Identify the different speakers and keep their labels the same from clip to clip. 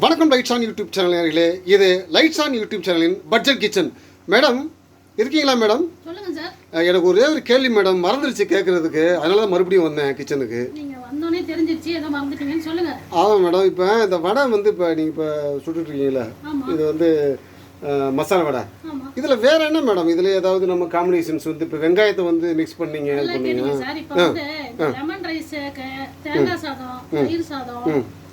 Speaker 1: வணக்கம் lights on YouTube channel நேயர்களே. இது லைட்ஸ் ஆன் யூடியூப் சேனலின் பட்ஜெட் கிச்சன் மேடம் இருக்கீங்களா மேடம் எனக்கு ஒரே ஒரு கேள்வி மேடம் மறந்துடுச்சு கேட்குறதுக்கு அதனால தான் மறுபடியும் வந்தேன் கிச்சனுக்கு ஆமாம் மேடம் இப்போ இந்த வடை வந்து இப்போ நீங்கள் இப்போ சுட்டுட்ருக்கீங்களே இது வந்து மசாலா வடை. இதில் வேற என்ன மேடம் இதில் ஏதாவது நம்ம காம்பினேஷன்ஸ் வந்து இப்போ வெங்காயத்தை வந்து மிக்ஸ் பண்ணீங்க இது பண்ணீங்க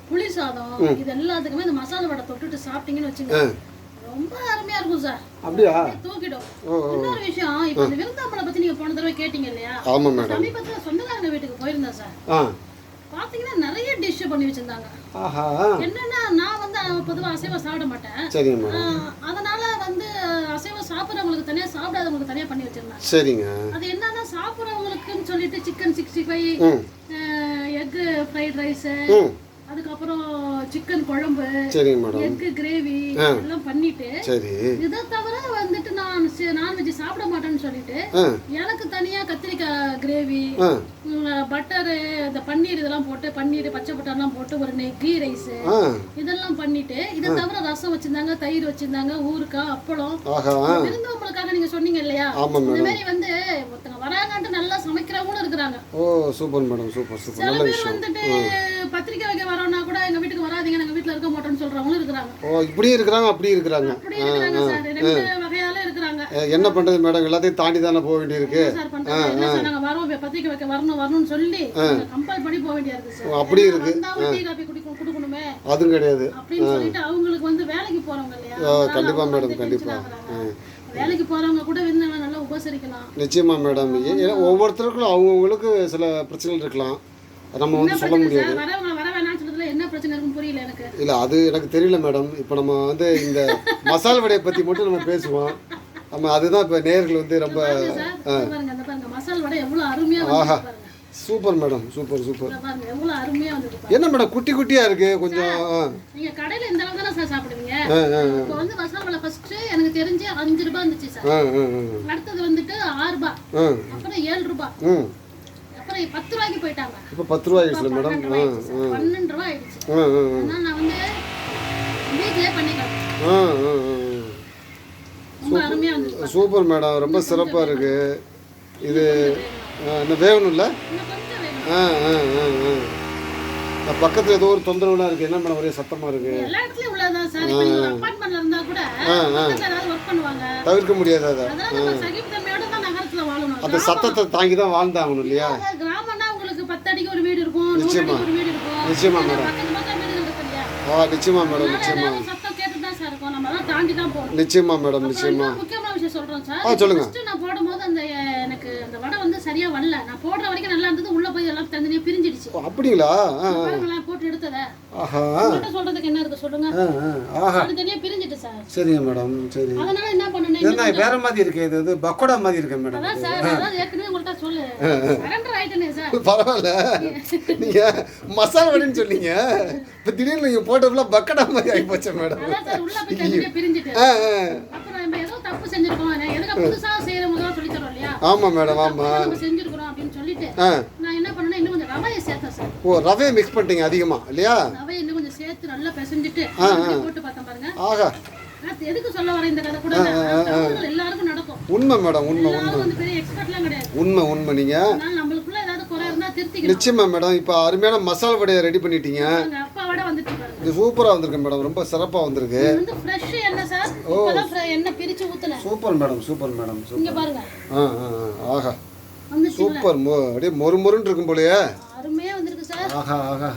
Speaker 2: புளி சாதம் இது எல்லாத்துக்குமே இந்த மசாலா வடை தொட்டுட்டு சாப்பிட்டீங்கன்னு வச்சுங்க ரொம்ப அருமையா இருக்கும் சார்.
Speaker 1: அப்படியா?
Speaker 2: தூக்கிடும். இன்னொரு விஷயம் இப்போ இந்த விருந்தாம்பளை பத்தி நீங்க போன தடவை கேட்டீங்க இல்லையா?
Speaker 1: மேடம்.
Speaker 2: சமீபத்துல சொந்தக்காரங்க வீட்டுக்கு போயிருந்தேன் சார். பாத்தீங்கன்னா நிறைய டிஷ் பண்ணி வச்சிருந்தாங்க. என்னன்னா நான் வந்து பொதுவா அசைவம் சாப்பிட மாட்டேன். அதனால வந்து அசைவம் சாப்பிட்றவங்களுக்கு தனியா சாப்பிடாதவங்களுக்கு தனியா பண்ணி வச்சிருந்தேன்.
Speaker 1: சரிங்க.
Speaker 2: அது என்னன்னா சாப்பிட்றவங்களுக்குன்னு சொல்லிட்டு சிக்கன் சிக்ஸ்டி ஃபைவ்
Speaker 1: ம்.
Speaker 2: எக்கு ஃப்ரைட் ரைஸு அதுக்கப்புறம் சிக்கன் குழம்பு
Speaker 1: சரிங்க மேடம்
Speaker 2: எக்கு கிரேவி எல்லாம் பண்ணிட்டு
Speaker 1: சரி.
Speaker 2: இதை தவிர வந்துட்டு நான் நான்வெஜ் சாப்பிட மாட்டேன்னு சொல்லிட்டு எனக்கு தனியா கத்திரிக்காய் கிரேவி பட்டரு இந்த பன்னீர் இதெல்லாம் போட்டு பன்னீர் பச்சை பட்டர்லாம் போட்டு ஒரு கீ ரைஸ் இதெல்லாம் பண்ணிட்டு இதை தவிர ரசம் வச்சிருந்தாங்க தயிர் வச்சிருந்தாங்க ஊறுகாய் அப்பளம். விருந்தவங்களுக்காக நீங்க சொன்னீங்க இல்லையா? இந்த மாதிரி வந்து நல்லா சமைக்கிறவங்களும் இருக்கிறாங்க.
Speaker 1: ஓ சூப்பர் மேடம் சூப்பர் சூப்பர். நல்ல விஷயம்.
Speaker 2: வந்துட்டு பத்திரிக்கை வைக்க வரோம்னா கூட எங்க வீட்டுக்கு வராதீங்க நாங்க வீட்டுல இருக்க மாட்டோம்னு சொல்றவங்களும் இருக்கிறாங்க.
Speaker 1: ஓ இப்படியும் இருக்கிறாங்க அப்படியும் இருக்கிறாங்க.
Speaker 2: அப்படி இருக்கிறாங்க சார். ரெண்டு வகையால இருக்கிறாங்க.
Speaker 1: என்ன பண்ணுறது மேடம்? எல்லாத்தையும் தாண்டி தானே போக வேண்டியிருக்கு.
Speaker 2: சார் பண்றது? என்ன சார் நாங்க வரோம் பத்திரிக்கை வைக்க வரணும் வரணும்னு சொல்லி கம்பல் பண்ணி போக வேண்டியா இருக்கு சார்
Speaker 1: அப்படி இருக்கு.
Speaker 2: வந்தா டீ காபி குடிக்கணும் கொடுக்கணுமே.
Speaker 1: அதுவும் கிடையாது.
Speaker 2: அப்படின்னு சொல்லிட்டு அவங்களுக்கு வந்து வேலைக்கு போறவங்க இல்லையா?
Speaker 1: கண்டிப்பா மேடம், கண்டிப்பா.
Speaker 2: வேலைக்கு போறவங்க கூட விருந்தினங்களை நல்லா உபசரிக்கலாம்.
Speaker 1: நிச்சயமா மேடம். ஒவ்வொருத்தருக்கும் அவங்கவுங்களுக்கு சில பிரச்சனைகள் இருக்கலாம். நம்ம வந்து சொல்ல முடியாது. இல்லை அது எனக்கு தெரியல மேடம். இப்போ நம்ம வந்து இந்த மசால் வடையை பற்றி மட்டும் நம்ம பேசுவோம். நம்ம அதுதான் இப்போ நேர்கள் வந்து ரொம்ப
Speaker 2: பாருங்க.
Speaker 1: Super madam super super. என்ன மேடம் குட்டி குட்டியாக இருக்குது கொஞ்சம்
Speaker 2: நீங்க கடையில இந்த அளவு தானே சார் சாப்பிடுவீங்க? இப்போ வந்து மசால் ஃபர்ஸ்ட் எனக்கு தெரிஞ்சு அஞ்சு ரூபாய் இருந்துச்சு சார். அடுத்தது வந்துட்டு ஆறு ரூபாய். அப்புறம் ஏழு ரூபாய். அப்புறம் பத்து ரூபாய்க்கு போயிட்டாங்க.
Speaker 1: இப்போ பத்து மேடம்?
Speaker 2: ரூபாய் ஆயிடுச்சு சார். பன்னெண்டு ரூபாய் ஆயிடுச்சு. நான் வந்து அருமையா வந்துச்சு
Speaker 1: சூப்பர் மேடம் ரொம்ப சிறப்பாக இருக்குது இது இன்னும் வேகணும்ல? ஆ ஆ ஆ ஆ. பக்கத்தில் ஏதோ ஒரு தொந்தரவுலாம் இருக்குது என்ன மேடம் ஒரே சத்தமாக இருக்குது தவிர்க்க முடியாது அதை? அந்த சத்தத்தை தாங்கி தான் வாழ்ந்தாகணும் இல்லையா? நிச்சயமா.
Speaker 2: இந்த
Speaker 1: மேடம். ஆ நிச்சயமா மேடம் நிச்சயமா.
Speaker 2: ஏதாவது சத்தம் கேட்டு தான் சார். சரியா வரல. நான் போடுற வரைக்கும் நல்லா இருந்தது. உள்ள போய் எல்லாம் தனித்தனியா பிரிஞ்சிடுச்சு.
Speaker 1: அப்படிங்களா?
Speaker 2: போட்டு எடுத்தத.
Speaker 1: ஆஹா.
Speaker 2: சொல்றதுக்கு என்ன இருக்கு சொல்லுங்க.
Speaker 1: ஆஹா.
Speaker 2: தனித்தனியா பிரிஞ்சிட்டு சார்.
Speaker 1: சரிங்க மேடம் சரி.
Speaker 2: அதனால என்ன பண்ணணும்?
Speaker 1: என்ன வேற மாதிரி இருக்கு இது இது பக்கோடா மாதிரி இருக்கு மேடம்.
Speaker 2: அதான் சார் அதான் ஏற்கனவே உங்கள்கிட்ட சொல்லு. சரண்டர் ஆயிட்டேனே சார்.
Speaker 1: பரவாயில்ல. நீங்க மசாலா வடைன்னு சொன்னீங்க. இப்போ திடீர்னு நீங்க போட்டதுலாம் பக்கடா மாதிரி ஆகி போச்சு மேடம்.
Speaker 2: அதான் சார் உள்ள போய் தனித்தனியா பிரிஞ்சிட்டு அப்புறம் நம்ம ஏதோ தப்பு செஞ்சிருக்கோம். எதுக்கு புதுசா செய்யறவங்க தான் சொல்லி தரோம் இல்லையா
Speaker 1: ஆமாம் மேடம் ஆமாம்
Speaker 2: நம்ம செஞ்சிருக்கிறோம் அப்படின்னு சொல்லிட்டு
Speaker 1: ஆ.
Speaker 2: நான் என்ன பண்ணேன்னா இன்னும் கொஞ்சம் ரவையை சேர்த்தேன் சார்.
Speaker 1: ஓ ரவையை மிக்ஸ் பண்ணிட்டீங்க அதிகமாக இல்லையா?
Speaker 2: ரவையை இன்னும் கொஞ்சம் சேர்த்து நல்லா பிசைஞ்சிட்டு அப்படியே போட்டு பார்த்தேன் பாருங்க.
Speaker 1: ஆஹா.
Speaker 2: நான் எதுக்கு சொல்ல வரேன் இந்த கதை கூட? தவறுகள் எல்லாருக்கும் நடக்கும்.
Speaker 1: உண்மை மேடம் உண்மை
Speaker 2: கிடையாது.
Speaker 1: உண்மை உண்மை நீங்கள் நிச்சயமா மேடம் இப்போ அருமையான மசாலா வடையை ரெடி பண்ணிட்டீங்க
Speaker 2: எங்க அப்பாவோட வந்துட்டு பாருங்க
Speaker 1: இது சூப்பராக வந்திருக்கு மேடம். ரொம்ப சிறப்பாக வந்திருக்கு.
Speaker 2: ஊத்துனேன்.
Speaker 1: Super madam super madam super.
Speaker 2: இங்க பாருங்க.
Speaker 1: ஆ ஆ ஆஹா. சூப்பர் அப்படியே மொறு மொறுன்னு இருக்கும் போலயே.
Speaker 2: அருமையா வந்திருக்கு சார்
Speaker 1: ஆஹா ஆஹா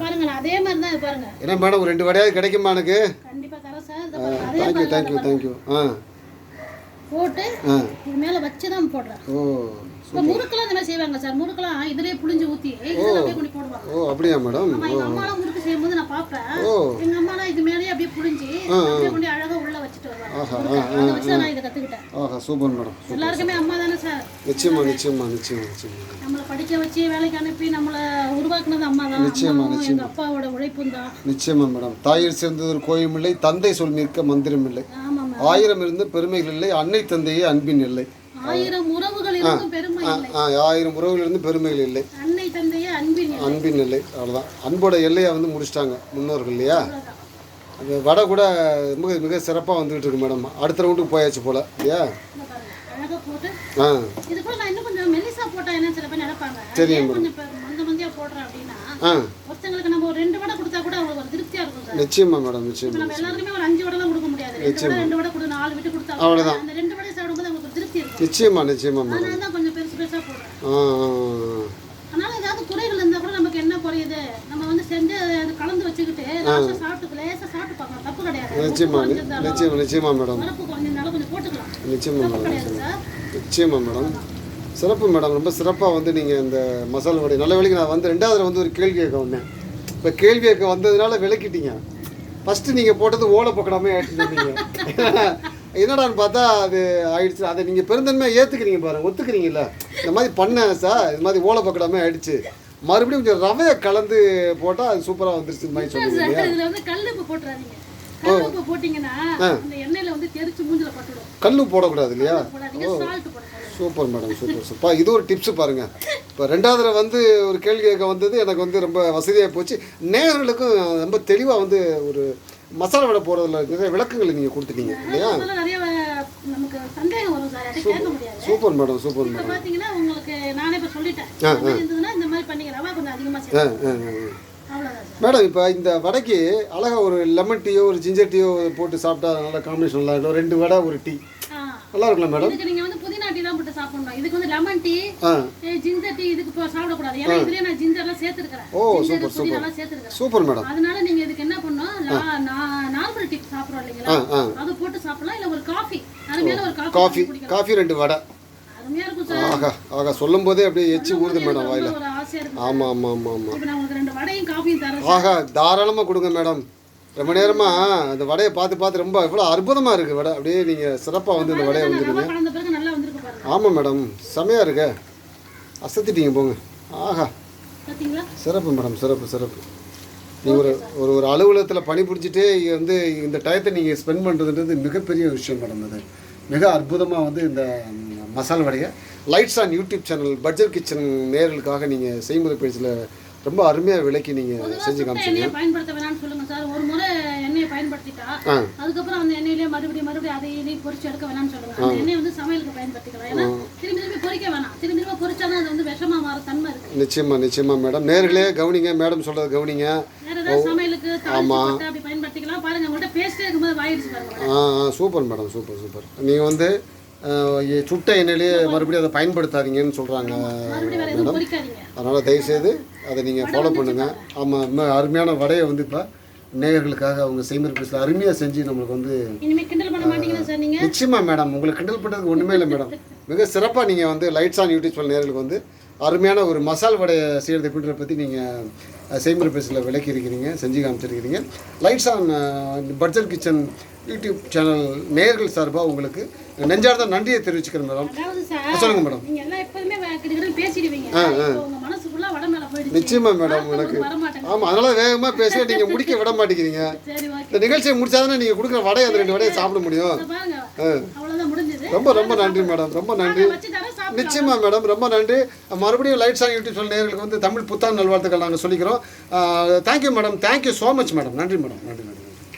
Speaker 2: பாருங்க அதே மாதிரி தான் பாருங்க.
Speaker 1: என்ன மேடம் ஒரு ரெண்டு வடையாவது கிடைக்குமா எனக்கு?
Speaker 2: கண்டிப்பா தரேன் சார் இதை பாருங்க அதே
Speaker 1: தேங்க்யூ
Speaker 2: மாதிரி
Speaker 1: தேங்க்யூ தேங்க்யூ ஆ.
Speaker 2: போட்டு இது மேல வச்சு தான் போடுறேன்.
Speaker 1: ஓ.
Speaker 2: இப்போ முறுக்கெல்லாம் இந்த மாதிரி செய்வாங்க சார். முறுக்கெல்லாம் இதுலயே புளிஞ்சு ஊத்தி இதுல அப்படியே கொண்டு போடுவாங்க.
Speaker 1: ஓ அப்படியா மேடம்?
Speaker 2: ஆமா எங்க அம்மாலாம் முறுக்கு செய்யும்போது நான் பார்ப்பேன். எங்க அம்மாலாம் இது மேலேயே அப்படியே புளிஞ்சு அப்படியே கொண்டு அழகா உள்ள வச்சுட்டு வருவாங்க. முறுக்க. அதை வச்சு தான் நான் இதை கத்துக்கிட்டேன்.
Speaker 1: ஆஹா சூப்பர் மேடம்
Speaker 2: எல்லாருக்குமே அம்மா தானே சார்?
Speaker 1: நிச்சயமா நிச்சயமா நிச்சயமா நிச்சயமா.
Speaker 2: நம்மளை படிக்க வச்சு வேலைக்கு அனுப்பி நம்மளை உருவாக்குனது அம்மா தான். அம்மாவும் எங்க அப்பாவோட உழைப்பும் தான்.
Speaker 1: நிச்சயமா மேடம். தாயிற் சிறந்தது ஒரு கோயும் இல்லை தந்தை சொல் நிற்க மந்திரம் இல்லை. ஆயிரம் இருந்து பெருமைகள் இல்லை அன்னை தந்தையே அன்பின் இல்லை
Speaker 2: ஆயிரம் உறவுகள்
Speaker 1: ஆயிரம் உறவுகளிலிருந்து பெருமைகள் இல்லை.
Speaker 2: அன்பின் இல்லை
Speaker 1: அவ்வளோதான் அன்போட எல்லையை வந்து முடிச்சிட்டாங்க முன்னோர்கள் இல்லையா? வடை கூட மிக மிக சிறப்பாக வந்துகிட்டு இருக்கு மேடம். அடுத்த ரவுண்டுக்கு போயாச்சு போல் இல்லையா? ஆ. சரிங்க
Speaker 2: சார்.
Speaker 1: நிச்சயமா மேடம்
Speaker 2: இப்ப
Speaker 1: நிச்சயமா.
Speaker 2: நம்ம
Speaker 1: நிச்சயமா நிச்சயமா மேடம்
Speaker 2: தான் கொஞ்சம் பெருசு பெருசா போடுறேன்.
Speaker 1: ஆ ஆ, ஆ.
Speaker 2: அதனால ஏதாவது குறைகள் இருந்தா கூட நமக்கு என்ன குறையுது? நம்ம வந்து செஞ்சு அது கலந்து வச்சுக்கிட்டு லாஸ்டா சாப்பிட்டு லேசா சாப்பிட்டு பார்க்கலாம். தப்பு கிடையாது.
Speaker 1: நிச்சயமா
Speaker 2: உப்பு
Speaker 1: நிச்சயமா நிச்சயமா மேடம்
Speaker 2: பருப்பு குறைஞ்சிருந்தாலும் கொஞ்சம் போட்டுக்கலாம்.
Speaker 1: நிச்சயமா
Speaker 2: தப்பு
Speaker 1: மேடம்
Speaker 2: கிடையாது சார்.
Speaker 1: நிச்சயமா மேடம் சிறப்பு மேடம் ரொம்ப சிறப்பாக வந்து நீங்கள் இந்த மசாலா வடை நல்ல வேலைக்கு நான் வந்து ரெண்டாவது வந்து ஒரு கேள்வி கேட்க வந்தேன். இப்போ கேள்வி கேட்க வந்ததுனால விளக்கிட்டீங்க. ஃபஸ்ட்டு நீங்கள் போட்டது ஓலை பக்கடாமே ஆயிடுச்சுருந்தீங்க என்னடான்னு பார்த்தா அது ஆயிடுச்சு. அதை நீங்கள் பெருந்தன்மையாக ஏற்றுக்கிறீங்க பாருங்க. ஒத்துக்கிறீங்கல்ல. இந்த மாதிரி பண்ணேன் சார் இது மாதிரி ஓலை பக்கடாமே ஆயிடுச்சு. மறுபடியும் கொஞ்சம் ரவையை கலந்து போட்டால் அது சூப்பராக வந்துருச்சு மாதிரி சொல்லுவீங்க
Speaker 2: சார் இதுல வந்து கல் உப்பு போட்டுறாதீங்க. கல் உப்பு போட்டீங்கன்னா அந்த எண்ணெயில வந்து தெரிச்சு மூஞ்சில பட்டுடும்.
Speaker 1: கல் போடக்கூடாது இல்லையா? Super madam super super. இது ஒரு டிப்ஸ் பாருங்க. இப்போ ரெண்டாவதுல வந்து ஒரு கேள்வி கேட்க வந்தது எனக்கு வந்து ரொம்ப வசதியாக போச்சு. நேயர்களுக்கும் ரொம்ப தெளிவாக வந்து ஒரு மசாலா வடை போடுறதுல நிறைய விளக்கங்களை நீங்கள் கொடுத்துட்டீங்க இல்லையா?
Speaker 2: அதெல்லாம் நிறைய வ- நமக்கு சந்தேகம் வரும் சார். அதை கேட்க முடியாது.
Speaker 1: Super madam super madam.
Speaker 2: பாத்தீங்கன்னா உங்களுக்கு நானே இப்ப சொல்லிட்டேன். இருந்ததுன்னா இந்த மாதிரி ரவா கொஞ்சம் சேர்த்து
Speaker 1: மேடம் இப்போ இந்த வடைக்கு அழகாக ஒரு லெமன் டீயோ ஒரு ஜிஞ்சர் டீயோ போட்டு சாப்பிட்டா நல்ல காம்பினேஷன் நல்லா இருக்கும். ரெண்டு வடை ஒரு டீ. நல்லா இருக்குல்ல மேடம்?
Speaker 2: சாப்பிடணும். இதுக்கு வந்து லெமன் டீ ஜிஞ்சர் டீ இதுக்கு இப்போ சாப்பிடக்கூடாது. ஏன்னா இதுலயே நான் ஜிஞ்சர்லாம் சேர்த்துருக்கிறேன்.
Speaker 1: ஓ,
Speaker 2: புதினாலாம் சேர்த்துருக்கிறேன்.
Speaker 1: Super madam.
Speaker 2: அதனால நீங்க இதுக்கு என்ன பண்ணணும்? நார்மல் டீ சாப்பிடுறோம் இல்லைங்களா? அது போட்டு சாப்பிடலாம். இல்ல ஒரு காஃபி அருமையான ஒரு காஃபி
Speaker 1: காஃபி ரெண்டு வடை. ஆகா ஆகா சொல்லும் போதே அப்படியே எச்சி ஊறுது மேடம் வாயில. ஆமாம் ஆமாம் ஆமாம் ஆமாம் ஆகா தாராளமாக கொடுங்க மேடம். ரொம்ப நேரமாக அந்த வடையை பார்த்து பார்த்து ரொம்ப இவ்வளோ அற்புதமாக இருக்குது வடை. அப்படியே நீங்கள் சிறப்பாக வந்து இந்த வடையை. வந்துடுங்க
Speaker 2: ரவை கலந்த பிறகு நல்லா வந்திருக்கு பாருங்க
Speaker 1: ஆமாம் மேடம் செமையாக இருக்கு. அசத்திட்டீங்க போங்க. ஆஹா. சிறப்பு மேடம் சிறப்பு சிறப்பு. நீங்கள் ஒரு ஒரு ஒரு அலுவலகத்தில் பணிபுரிஞ்சிட்டே இங்க வந்து இந்த டயத்தை நீங்கள் ஸ்பெண்ட் பண்ணுறதுன்றது மிகப்பெரிய விஷயம் மேடம் அது. மிக அற்புதமாக வந்து இந்த மசாலா வடையை. Lights on YouTube channel budget kitchen நேர்களுக்காக நீங்கள் செய்முறை பேஜில் ரொம்ப அருமையாக விலைக்கு நீங்கள் செஞ்சு காமிச்சீங்க
Speaker 2: எண்ணெயை பயன்படுத்த வேணாம்னு சொல்லுங்க சார் ஒரு முறை எண்ணெயை பயன்படுத்திட்டா
Speaker 1: ஆ
Speaker 2: அதுக்கப்புறம் அந்த எண்ணெயிலே மறுபடியும் மறுபடியும் அதை இதையும் பொரிச்சு எடுக்க வேணாம்னு சொல்லுங்க அந்த எண்ணெயை வந்து சமையலுக்கு பயன்படுத்திக்கலாம். ஏன்னா திரும்பி திரும்பி பொரிக்க வேணாம். திரும்பி திரும்ப பொரிச்சாதான் அது வந்து விஷமா மாற தன்மை இருக்கு.
Speaker 1: நிச்சயமா நிச்சயமா மேடம் நேர்களே கவனிங்க. மேடம் சொல்றது கவனிங்க.
Speaker 2: சமையலுக்கு அப்படி பயன்படுத்திக்கலாம். பாருங்க உங்கள்கிட்ட பேஸ்டே இருக்கும்போது வாயிடுச்சு பாருங்க
Speaker 1: சூப்பர் மேடம் சூப்பர் சூப்பர் நீங்கள் வந்து சுட்ட எண்ணெயிலேயே மறுபடியும் அதை பயன்படுத்தாதீங்கன்னு சொல்கிறாங்க
Speaker 2: பொரிக்காதீங்க
Speaker 1: அதனால் தயவுசெய்து அதை நீங்கள் ஃபாலோ பண்ணுங்கள் ஆமாம் இன்னும் அருமையான வடையை வந்து இப்போ நேயர்களுக்காக அவங்க செய்முறை பேசல. அருமையாக செஞ்சு நம்மளுக்கு வந்து
Speaker 2: இனிமே கிண்டல் பண்ண மாட்டீங்களா சார் நீங்க?
Speaker 1: நிச்சயமா மேடம். உங்களுக்கு கிண்டல் பண்ணுறதுக்கு ஒன்றுமே இல்லை மேடம். மிக சிறப்பாக நீங்கள் வந்து லைட்ஸ் ஆன் யூடியூப் சேனல் நேர்களுக்கு வந்து அருமையான ஒரு மசால் வடையை செய்கிறது எப்படின்றத பற்றி நீங்கள் செய்முறை பேசில் விளக்கி இருக்கிறீங்க செஞ்சு காமிச்சிருக்கிறீங்க. Lights on budget kitchen YouTube channel நேயர்கள் சார்பாக உங்களுக்கு நெஞ்சார்ந்த நன்றியை தெரிவிச்சுக்கிறேன் மேடம்.
Speaker 2: அதாவது சார்
Speaker 1: சொல்லுங்க மேடம்.
Speaker 2: கிட்ட பேசிடுவீங்க.
Speaker 1: நிச்சயமா மேடம் எனக்கு ஆமாம் அதனால வேகமாக பேச நீங்கள் முடிக்க விட மாட்டேங்கிறீங்க. இந்த நிகழ்ச்சியை முடிச்சாதானே நீங்கள் கொடுக்குற வடையை அந்த ரெண்டு வடையை சாப்பிட முடியும். ரொம்ப ரொம்ப நன்றி மேடம் ரொம்ப நன்றி. நிச்சயமா மேடம் ரொம்ப நன்றி. மறுபடியும் லைட்ஸ் ஆன் யூடியூப் சேனல் நேயர்களுக்கு வந்து தமிழ் புத்தாண்டு நல்வாழ்த்துக்கள் நாங்கள் சொல்லிக்கிறோம். Thank you madam thank you so much madam. நன்றி மேடம் நன்றி நன்றி.